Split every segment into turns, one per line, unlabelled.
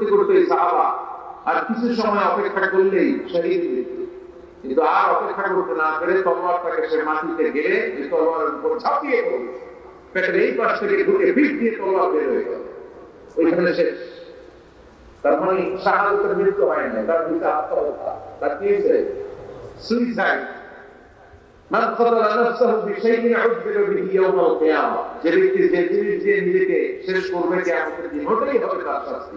করতে করতে সাহাবা আর কিছু সময় অপেক্ষা করলেই শহীদ মৃত্যু কিন্তু আর অপেক্ষা করতে না পেরে তলোয়ারটাকে সে মাটিতে গেলে যে তলোয়ারের উপর ঝাঁপিয়ে পড়ল পেটের এই পাশ থেকে ঢুকে পিঠ দিয়ে তলোয়ার বের হয়ে গেল ওইখানে শেষ তার মানে শাহাদতের মৃত্যু হয় না তার ভিতরে আত্মহত্যা তার কি হয়েছে সুইসাইড من قتل نفسه بشيء عذب به يوم القيامة যে ব্যক্তি যে জিনিস দিয়ে নিজেকে শেষ করবে কিয়ামতের দিন ওটাই হবে তার শাস্তি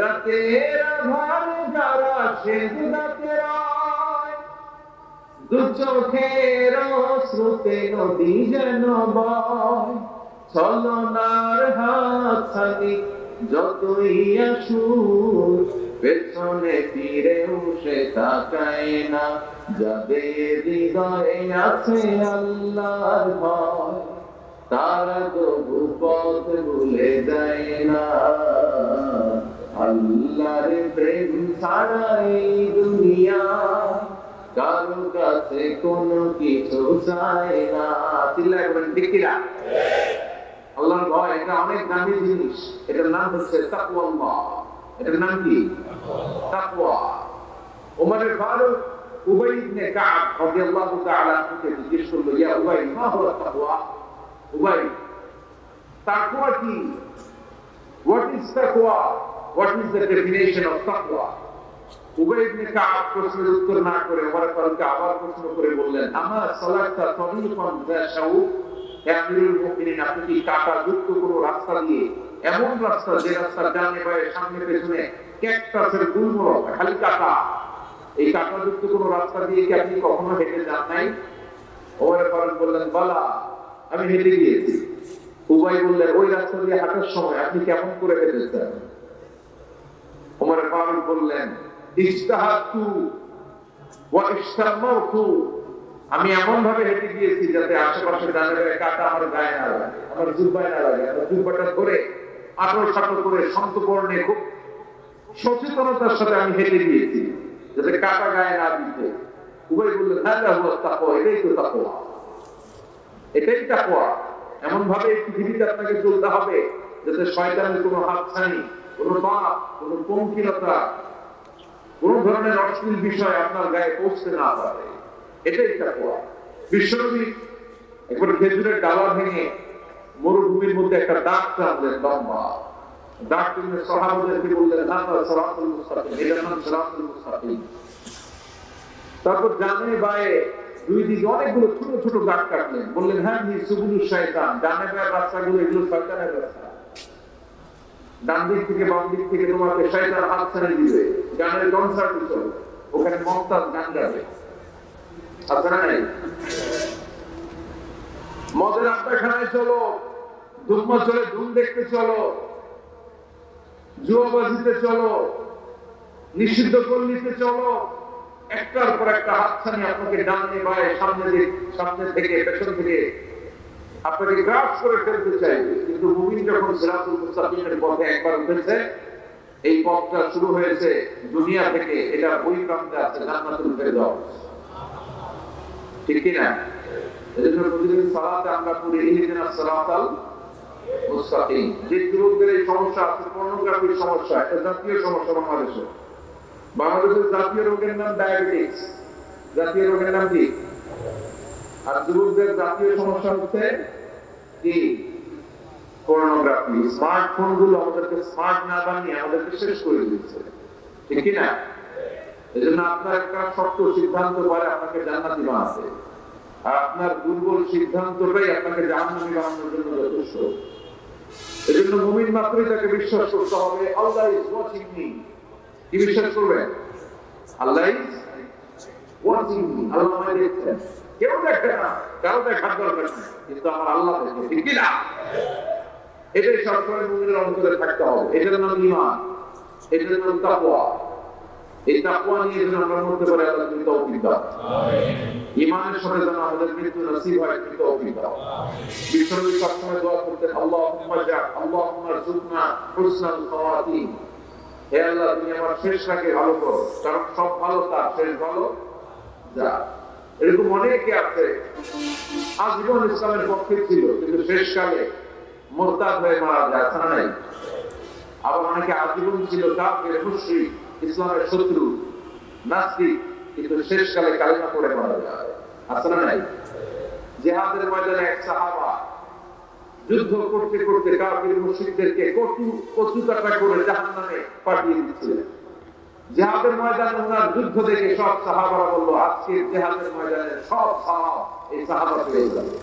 রাতের আধার যারা সে রায় দু চোখের স্রোতে নদী যেন বয়, ছলনার হাত যতই আসুক, পেছনে ফিরেও সে তাকায় না, যাদের হৃদয়ে আছে আল্লাহর ভয়, তারা তবু পথ ভুলে যায় না। আল্লাহর প্রেম ছাড়া এই দুনিয়া। কারও কাছে কোনো কিছু চায় না। বলেন ঠিক কিনা? আল্লাহর ভয়, এটা অনেক দামি জিনিস। এটার নাম হচ্ছে তাকওয়াল্লাহ। এটার নাম কি? তাকওয়া। ওমরের ফারুক উবাই ইবনে কাব রাদিয়াল্লাহু তাআলা জিজ্ঞেস করল what is the definition of তাকওয়া উবাই ইবনে কাব প্রশ্নের উত্তর না করে ওমর ফারুককে আবার প্রশ্ন করে বললেন আমার সালাতটা তরিকান যা শাউক হে আমিরুল মুমিনিন, আপনি কাটা যুক্ত কোনো রাস্তা দিয়ে, এমন রাস্তা যে রাস্তার ডানে বায়ে সামনে পেছনে ক্যাকটাসের গুল্ম, খালি কাটা? এই কাটাযুক্ত কোনো রাস্তা দিয়ে কি আপনি কখনো হেঁটে যান নাই? ওমর ফারুক বললেন, বালা, আমি হেঁটে গিয়েছি। উবাই বললেন, ওই রাস্তা দিয়ে হাঁটার সময় আপনি কেমন করে হেঁটেছেন? ওমর ফারুক বললেন আমি এমন ভাবে হেঁটে গিয়েছি যাতে আশেপাশে বায়ে কাটা আমার গায়ে না লাগে, আমার জুব্বায় না লাগে, আমার জুব্বাটা ধরে আটল সাটল করে সন্তপর্ণে খুব সচেতনতার সাথে আমি হেঁটে গিয়েছি, যাতে কাটা গায়ে না দিতে। উভয় হ্যাঁ এটাই তো তাকওয়া। এটাই এমন ভাবে পৃথিবীতে আপনাকে চলতে হবে যাতে শয়তানের কোনো হাত ছানি কোনো পাপ, কোনো পঙ্কিলতা, কোন ধরনের অশ্লীল বিষয় আপনার গায়ে পৌঁছতে না পারে। এটাই তাকওয়া। বিশ্বনবী একবার খেজুরের ডালা ভেঙে মরুভূমির মধ্যে একটা দাগ টানলেন লম্বা। তারপর ডানে বায়ে দুই দিকে অনেকগুলো ছোট ছোট দাগ কাটলেন। বললেন হ্যাঁ সুবুলু শয়তান রাস্তা ডান দিক থেকে বাম দিক থেকে তোমাকে শয়তান হাত দিবে, গানের কনসার্ট ওখানে মমতাজ গান গাবে। আপনারা নাই? মদের চলো দুর্মা চলে ধুম দেখতে চলো, জুয়াবাজিতে চলো, নিষিদ্ধ পল্লীতে চলো, একটার পর একটা হাতছানি আপনাকে ডান, বায়ে, সামনে সামনে থেকে, পেছন থেকে আপনাকে গ্রাস করে ফেলতে চাইবে কিন্তু মুমিন যখন সিরাতুল মুস্তাকিমের পথে একবার উঠেছে, এই পথটা শুরু হয়েছে দুনিয়া থেকে। এটা ওই প্রান্তে আছে, জান্নাতুল ফেরদাউস। ঠিক কি না? এজন্য প্রতিদিন সালাতে আমরা পড়ি সিরাতাল মুস্তাকিম। যে যুবকদের এই সমস্যা আছে, পর্নোগ্রাফির সমস্যা, এটা জাতীয় সমস্যা বাংলাদেশে। বাংলাদেশের জাতীয় রোগের নাম ডায়াবেটিস। জাতীয় রোগের নাম কি? আর যুবকদের জাতীয় সমস্যা হচ্ছে কি পর্নোগ্রাফি স্মার্টফোনগুলো আমাদেরকে স্মার্ট না বানিয়ে আমাদেরকে শেষ করে দিচ্ছে। ঠিক না? এজন্য আপনার একটা শক্ত সিদ্ধান্ত পরে, আপনাকে জান্নাতি আর আপনার দুর্বল সিদ্ধান্তটাই আপনাকে জাহান্নামী বানানোর জন্য যথেষ্ট। এজন্য মুমিন মাত্রই তাকে বিশ্বাস করতে হবে, আল্লাহ ইজ ওয়াচিং মি কি বিশ্বাস করবেন? Allah is watching me Allah আমায় দেখছেন। কেউ দেখে না কারও দেখার দরকার কিন্তু আমার আল্লাহ দেখে ঠিক না? এটাই সবসময় মুমিনের অন্তরে থাকতে হবে। এটার নাম ঈমান এটার নাম তাকওয়া। এই তাকওয়া নিয়ে যেন আমরা মধ্যে করে আল্লাহ তুমি তৌফিক দাও। ইমানের সাথে যেন আমাদের মৃত্যু নসিব হয় তুমি তৌফিক দাও। বিশ্বনবী সবসময় দোয়া করতেন আল্লাহুম্মা জা আল্লাহুম্মা রযুকনা হুসনাল খাওয়াতিম হে আল্লাহ তুমি আমার শেষটাকে ভালো করো কারণ সব ভালো তার শেষ ভালো যা। এরকম অনেকে আছে, আজীবন ইসলামের পক্ষে ছিল, কিন্তু শেষকালে মোরতাদ হয়ে মারা যায় না নাই? আবার অনেকে আজীবন ছিল কাফের, মুশরিক, ইসলামের শত্রু, নাস্তিক, কিন্তু শেষকালে কালিমা পড়ে মারা যায়, আছে না নাই? জেহাদের ময়দানে এক সাহাবা যুদ্ধ করতে করতে কাফির, মুশরিকদেরকে কটু কচু কাটা করে জাহান্নামে পাঠিয়ে দিচ্ছিলেন জেহাদের ময়দানে ওনার যুদ্ধ দেখে সব সাহাবারা বলল আজকে জেহাদের ময়দানে সব সাহাব এই সাহাবা যাবে।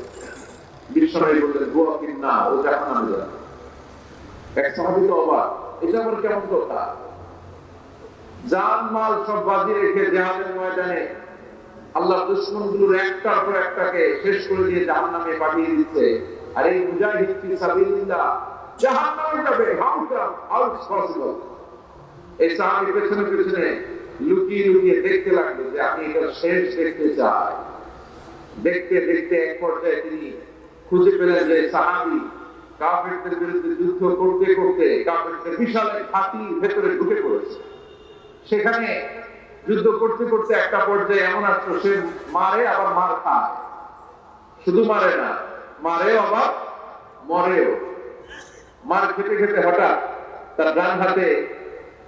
আল্লাহ শেষ করে নামে পাঠিয়ে দিচ্ছে। আর এই মুজাহিদ যাবে এই সাহাবি পেছনে পেছনে লুকিয়ে লুকিয়ে দেখতে লাগল যে আমি এটা শেষ দেখতে চাই। দেখতে দেখতে এক পর্যায়ে তিনি খুঁজে পেলেন যে সাহাবি কাফেরদের বিরুদ্ধে যুদ্ধ করতে করতে কাফেরদের বিশাল এক ভেতরে ঢুকে পড়েছে। সেখানে যুদ্ধ করতে করতে একটা পর্যায়ে এমন আসলো, সে মারে, আবার মার খায়। শুধু মারে না মারে আবার মরেও। মার খেতে খেতে হঠাৎ তার ডান হাতে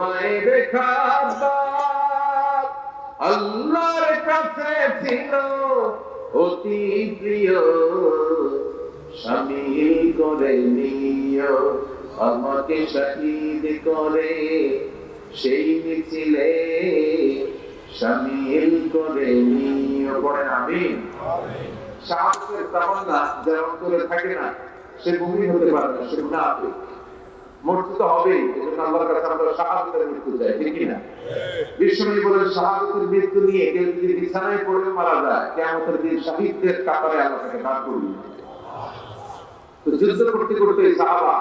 বাইরে খাবার আল্লাহর কাছে ছিল অতি প্রিয়। শামিল করে নিও আমাকে শহীদ করে। সেই মিছিলে শামিল করে নিও। বলেন আমি শাহাদাতের তামান্না যার অন্তরে থাকে না সে মুমিন হতে পারে না সে মুনাফিক। মরতে তো মৃত্যু মৃত্যু নিয়ে কেউ যদি বিছানায় পড়ে মারা যায়, কিয়ামতের দিন শহীদদের কাতারে আল্লাহ যুদ্ধ করতে করতে সাহাবা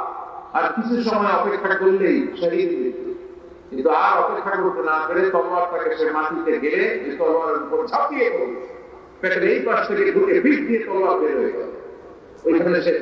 আর কিছু সময় অপেক্ষা করলেই শহীদ মৃত্যু কিন্তু আর অপেক্ষা করতে না পেরে তলোয়ারটাকে সে মাটিতে গেলে তলোয়ারের উপর ঝাঁপিয়ে পড়ল পেটের এই পাশ থেকে ঢুকে পিঠ দিয়ে তলোয়ার বের হয়ে গেল। ওইখানে শেষ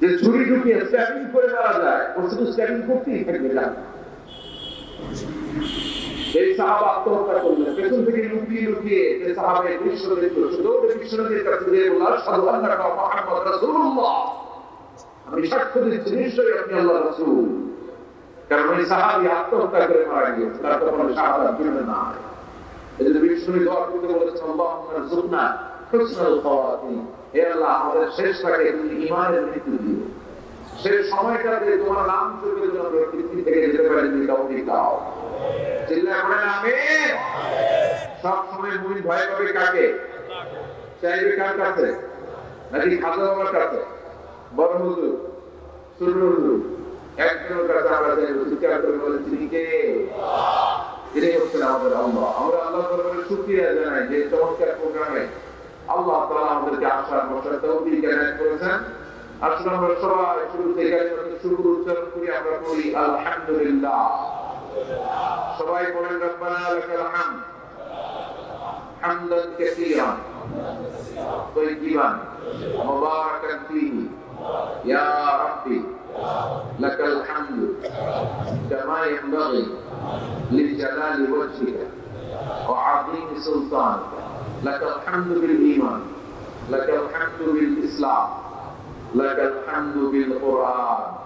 যে ছুরি ঢুকিয়ে স্ট্যাবিং করে মারা যায় ও শুধু স্ট্যাবিং করতেই থাকবে জাহান্নাম এই সাহাবা আত্মহত্যা করলেন। পেছন থেকে লুকিয়ে লুকিয়ে যে সাহাবা দৃশ্য দেখল। শুধু ওদের বিশ্বনবীর কাছে গিয়ে বলল আশহাদু আন্নাকা মুহাম্মাদ রাসূলুল্লাহ। আমি সাক্ষ্য দিচ্ছি, নিশ্চয়ই আপনি আল্লাহ রাসূল। কারণ এই সাহাবী আত্মহত্যা করে মারা গিয়েছে। তার তখন শাহাদাত জন্য না। এই জন্য বিশ্বনবী দোয়া করতে বলেছেন আল্লাহুম্মা রযুকনা হুসনাল খাওয়াতিম হে আল্লাহ আমাদের শেষটাকে তুমি ঈমানের মৃত্যু দিও সেই সময়টাতে তোমার নাম চলবে যেন পৃথিবী থেকে যেতে পারি তুমি দাও। সব সময় মুমিন ভয় কাকে? চাইবে কার কাছে? নাকি খাজা বাবার কাছে? বড় হুজুর কাছে আমরা বলে তিনি কে? এটাই হচ্ছেন আমাদের আল্লাহ। আমরা আল্লাহ দরবারে শুকরিয়া জানাই যে চমৎকার প্রোগ্রামে আল্লাহ তাআলা আমাদেরকে আসার বসার তৌফিক এনায়েত করেছেন আসলে আমরা সবাই শুরু থেকে শুক্র উচ্চারণ করি আমরা বলি আলহামদুলিল্লাহ সবাই বলেন রব্বানা লাকাল হামদ হামদান কাসীরান طيبا مباركا فيه يا ربي لك الحمد كما ينبغي لجلال وجهك وعظيم سلطانك لك الحمد بالإيمان لك الحمد بالإسلام لك الحمد بالقرآن.